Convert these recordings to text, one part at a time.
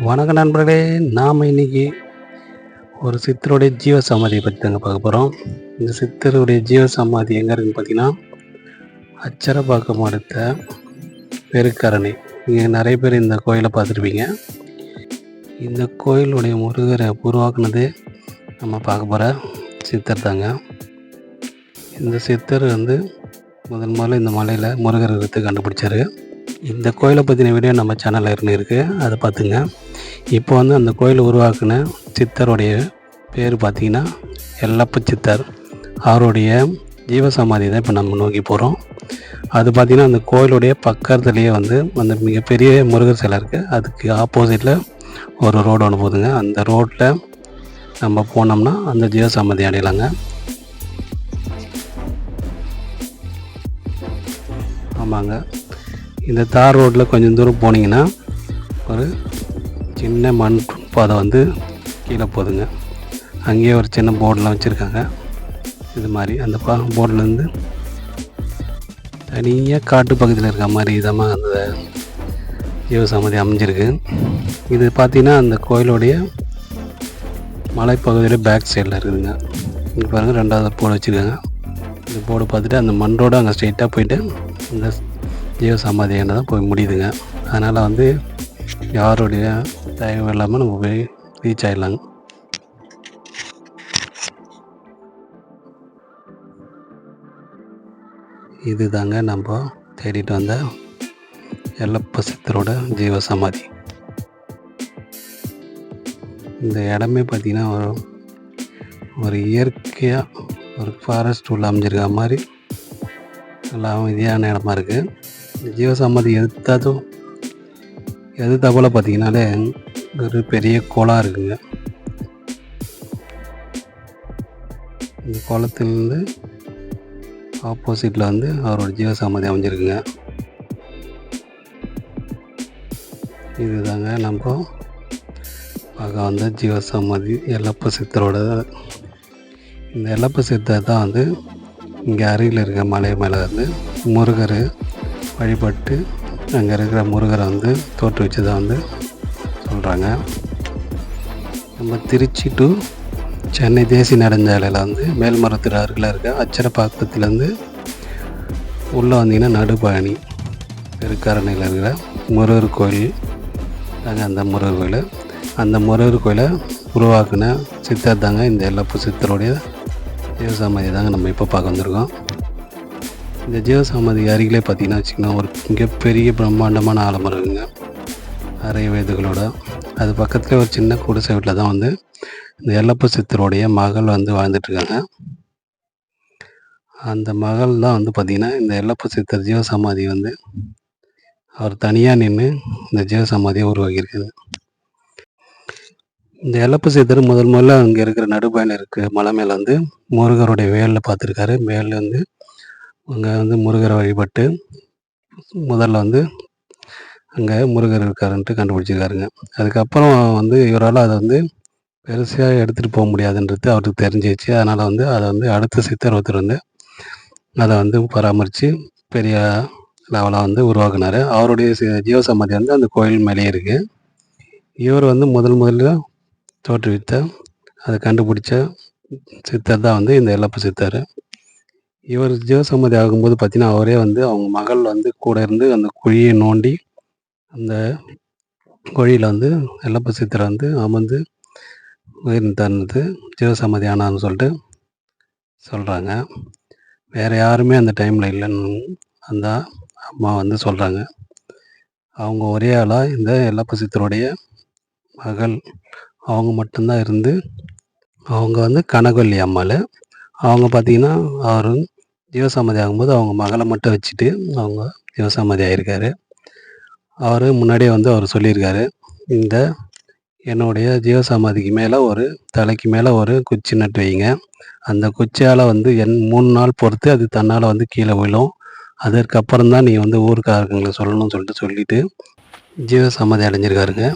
வணக்க நண்பர்களே நாம் இன்னைக்கு ஒரு சித்தருடைய ஜீவ சமாதியை பற்றி தாங்க பார்க்க போகிறோம் இந்த சித்தருடைய ஜீவ சமாதி எங்கே இருக்குன்னு பார்த்தீங்கன்னா அச்சரப்பாக்கம் அடுத்த பெருக்கரணி. இங்கே நிறைய பேர் இந்த கோயிலை பார்த்துருப்பீங்க. இந்த கோயிலுடைய முருகரை உருவாக்குனது நம்ம பார்க்க போகிற சித்தர் தாங்க. இந்த சித்தர் வந்து முதல் முதல்ல இந்த மலையில் முருகர் எடுத்து கண்டுபிடிச்சாரு. இந்த கோயிலை பற்றின வீடியோ நம்ம சேனலில் இருந்து இருக்குது அதை பார்த்துங்க. இப்போ வந்து அந்த கோயில் உருவாக்குன சித்தருடைய பேர் பார்த்திங்கன்னா எல்லப்ப சித்தர். அவருடைய ஜீவசமாதி தான் இப்போ நம்ம நோக்கி போகிறோம் அது பார்த்திங்கன்னா அந்த கோயிலுடைய பக்கத்துலேயே வந்து அந்த மிகப்பெரிய முருகர் சிலை இருக்குது அதுக்கு ஆப்போசிட்டில் ஒரு ரோடு ஒன்று போகுதுங்க. அந்த ரோட்டில் நம்ம போனோம்னா அந்த ஜீவசமாதி அடையலாங்க. ஆமாங்க. இந்த தார் ரோட்டில் கொஞ்சம் தூரம் போனீங்கன்னா ஒரு சின்ன மண் பாதை வந்து கீழே போதுங்க. அங்கேயே ஒரு சின்ன போர்டெலாம் வச்சுருக்காங்க. இது மாதிரி அந்த பா போர்டிலேருந்து தனியாக காட்டு பக்கத்தில் இருக்க மாதிரி இதமாக அந்த ஜீவசமாதி அமைஞ்சிருக்கு. இது பார்த்திங்கன்னா அந்த கோயிலுடைய மலைப்பகுதியில் பேக் சைடில் இருக்குதுங்க. இங்கே பாருங்கள் ரெண்டாவது போர்டு வச்சுருக்காங்க. இந்த போர்டு பார்த்துட்டு அந்த மண்ணோடு அங்கே ஸ்ட்ரெயிட்டாக போயிட்டு இந்த ஜீவ சமாதி தான் போய் முடியுதுங்க. அதனால் வந்து யாருடைய தயவு இல்லாமல் நம்ம போய் ரீச் ஆகிடலாங்க இது தாங்க நம்ம தேடிட்டு வந்த எல்லப்ப சித்தரோட ஜீவ சமாதி. இந்த இடமே பார்த்திங்கன்னா ஒரு ஒரு இயற்கையாக ஒரு ஃபாரஸ்ட் உள்ள அமைஞ்சிருக்க மாதிரி நல்லா அமைதியான இடமா இருக்குது இந்த ஜீவசமாதி எதிர்த்தாதும் எதிர்த்தாப்புல பார்த்தீங்கன்னாலே ஒரு பெரிய குளம் இருக்குங்க. இந்த குளத்துலேருந்து ஆப்போசிட்டில் வந்து அவரோட ஜீவசமாதி அமைஞ்சிருக்குங்க. இதுதாங்க நம்ம பார்க்க வந்த ஜீவசமாதி எல்லப்ப சித்தரோட. இந்த எல்லப்ப சித்தர் தான் வந்து இங்கே அருகில் இருக்க மலை மேலே வந்து முருகர் வழிபட்டு அங்கே இருக்கிற முருகரை வந்து தோற்றுவிச்சதாக வந்து சொல்கிறாங்க. நம்ம திருச்சி டு சென்னை தேசிய நெடுஞ்சாலையில் வந்து மேல்மரத்தில் அருகில் இருக்க அச்சரப்பாக்கத்துலேருந்து உள்ளே வந்தீங்கன்னா நடுபழனி பெருக்கரணையில் இருக்கிற முருகர் கோயில் தாங்க அந்த முருகர் கோயில். அந்த முருகர் கோயிலை உருவாக்குன சித்தர் தாங்க இந்த எல்லப்பு சித்தருடைய ஜீவசமாதி தாங்க நம்ம இப்போ பார்க்க வந்திருக்கோம். இந்த ஜீவசமாதி அருகிலே பார்த்தீங்கன்னா வச்சுக்கோங்க ஒரு மிகப்பெரிய பிரம்மாண்டமான ஆலமரம் இருக்குங்க அரை வயதுகளோட. அது பக்கத்தில் ஒரு சின்ன குடிசை வீட்டில் தான் வந்து இந்த எல்லப்ப சித்தருடைய மகள் வந்து வாழ்ந்துட்டுருக்காங்க அந்த மகள் தான் வந்து பார்த்திங்கன்னா இந்த எல்லப்ப சித்தர் ஜீவசமாதி வந்து அவர் தனியாக நின்று இந்த ஜீவசமாதியை உருவாக்கியிருக்காரு. இந்த எல்லப்ப சித்தர் முதல் முதல்ல அங்கே இருக்கிற நடுபயன் இருக்குது மலை மேலே வந்து முருகருடைய வேலில் பார்த்துருக்காரு. மேலே வந்து அங்கே வந்து முருகரை வழிபட்டு முதல்ல வந்து அங்கே முருகர் இருக்காருன்ட்டு கண்டுபிடிச்சிருக்காருங்க. அதுக்கப்புறம் வந்து இவரால் அதை வந்து பெருசாக எடுத்துகிட்டு போக முடியாதுன்றது அவருக்கு தெரிஞ்சிச்சு அதனால் வந்து அதை வந்து அடுத்த சித்தர் ஒருத்தர் வந்து அதை வந்து பராமரித்து பெரிய லெவலாக வந்து உருவாக்குனார். அவருடைய ஜீவசமாதி வந்து அந்த கோயில் மேலேயே இருக்குது இவர் வந்து முதல் முதல்ல தோற்றுவித்த அதை கண்டுபிடிச்ச சித்தர் தான் வந்து இந்த இழப்பு சித்தர். இவர் ஜீவசமாதி ஆகும்போது பார்த்தீங்கன்னா அவரே வந்து அவங்க மகள் வந்து கூட இருந்து அந்த குழியை நோண்டி அந்த குழியில் வந்து இழப்பு வந்து அமர்ந்து உயிர் தந்தது ஜீவசமாதி ஆனான்னு சொல்லிட்டு சொல்கிறாங்க வேறு யாருமே அந்த டைமில் இல்லைன்னு அந்த அம்மா வந்து சொல்கிறாங்க அவங்க ஒரே ஆளாக இந்த எல்லப்பசித்தருடைய மகள் அவங்க மட்டும்தான் இருந்து அவங்க வந்து கனகொல்லி அம்மாள். அவங்க பார்த்திங்கன்னா அவர் ஜீவசமாதி ஆகும்போது அவங்க மகளை மட்டும் வச்சுட்டு அவங்க ஜீவசமாதி ஆகியிருக்காரு அவர் முன்னாடியே வந்து அவர் சொல்லியிருக்காரு இந்த என்னுடைய ஜீவசமாதிக்கு மேலே ஒரு தலைக்கு மேலே ஒரு குச்சி நட்டு வைங்க. அந்த குச்சியால் வந்து என் மூணு நாள் பொறுத்து அது தன்னால் வந்து கீழே விழும். அதற்கப்புறம் தான் நீ வந்து ஊருக்காரங்களை சொல்லணும்னு சொல்லிட்டு சொல்லிவிட்டு ஜீவசமாதி அடைஞ்சிருக்காருங்க.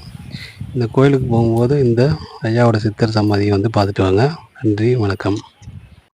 இந்த கோயிலுக்கு போகும்போது இந்த ஐயாவோட சித்தர் சமாதியை வந்து பார்த்துட்டு வாங்க. நன்றி வணக்கம்.